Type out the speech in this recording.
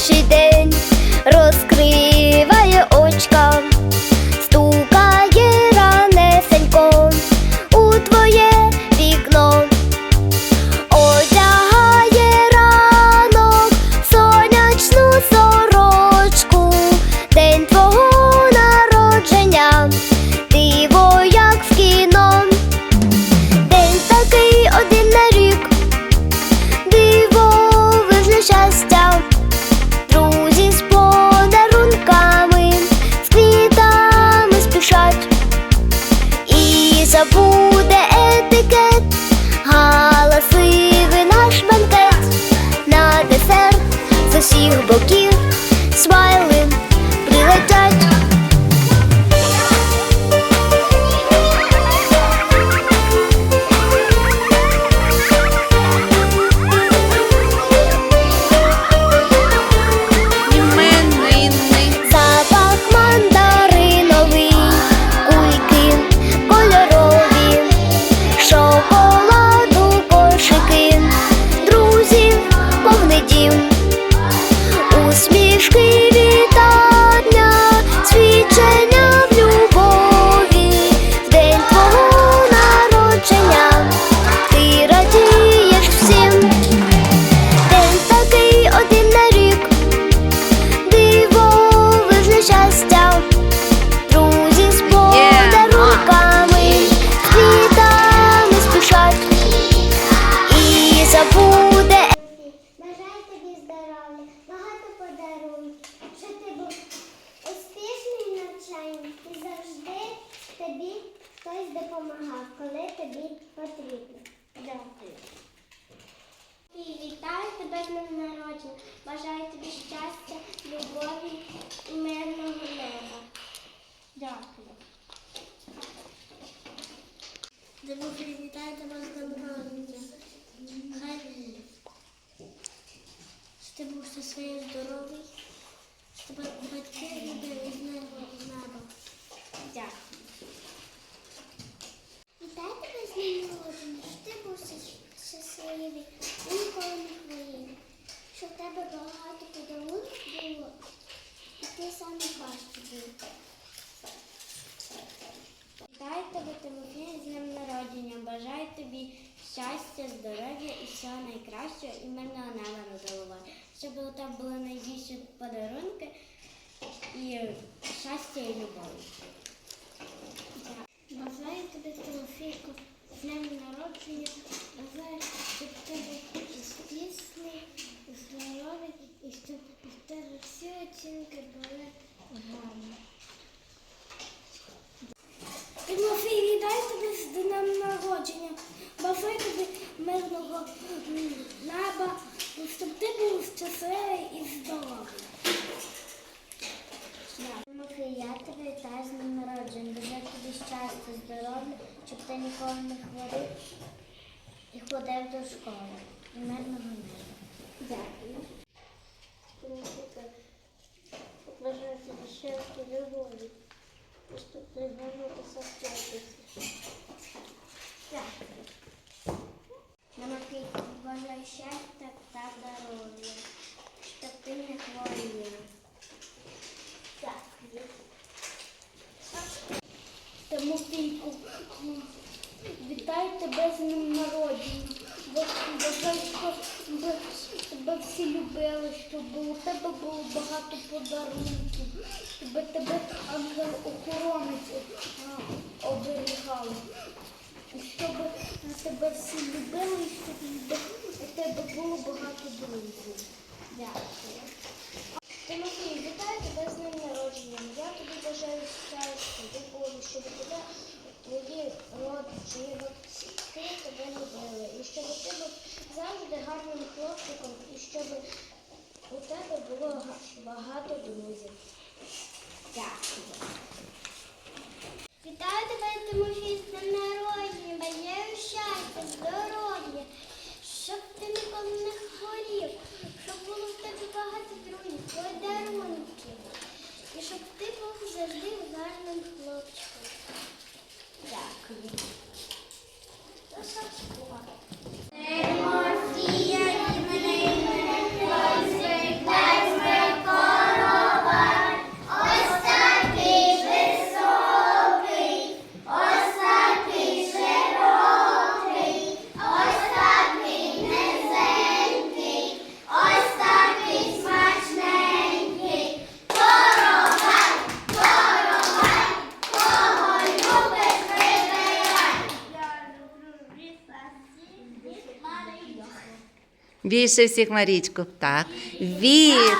足で poquito хтось допомагав, коли тобі потрібно. Дякую. І вітаю тебе з днем народження. Бажаю тобі щастя, любові і мирного неба. Дякую. Друзі, вітаю тебе з днем народження. Хай щоб ти був все своє здоровий, щоб тебе батьки любили з неба з неба. Дякую. Вітаю тебе з днем народження, щоб ти був щас- щасливий і ніколи не хворів. Щоб в тебе багато подарунків було, і ти саме. Вітаю тебе, Тимофій, з днем народження. Бажаю тобі щастя, здоров'я і всього найкращого і мирного неба над. Щоб у тебе були найбільші подарунки і щастя і любові. Бажаю тобі, Тимофійку, з днем народження. Бажаю, щоб ти був успішний, здоровий і щоб в тебе всі оцінки були. Тимофій, вітаю тебе з днем народження. Бажаю тобі мирного неба, щоб ти був щасливий і здоровий. Тимофій, я тебе вітаю з днем народження. Бажаю тобі щастя, здоров'я, щоб ти ніколи не хворів і ходив до школи. І мирного неба. Дякую. Тимофійка, бажаю тобі щастя, любові. Щоб ти гарно посадитися. Дякую. Тимофійка, щастя та здоров'я, щоб ти не хворів. Дякую. Тимофійку, вітаю тебе з днем народження. Бо- щоб тебе всі любили, щоб у тебе було багато подарунків, щоб тебе ангел-охоронець оберігав. Щоб тебе всі любили, щоб у тебе було багато друзів. Дякую. Тимофій, вітаю тебе з днем народження. Я тобі бажаю щастя, любові, щоб тебе твої родичі, тебе любили. І щоб ти був завжди гарним хлопчиком, і щоб у тебе було багато друзів. Дякую. Вітаю тебе, Тимофій, Більше всіх Марічку. Так. Від.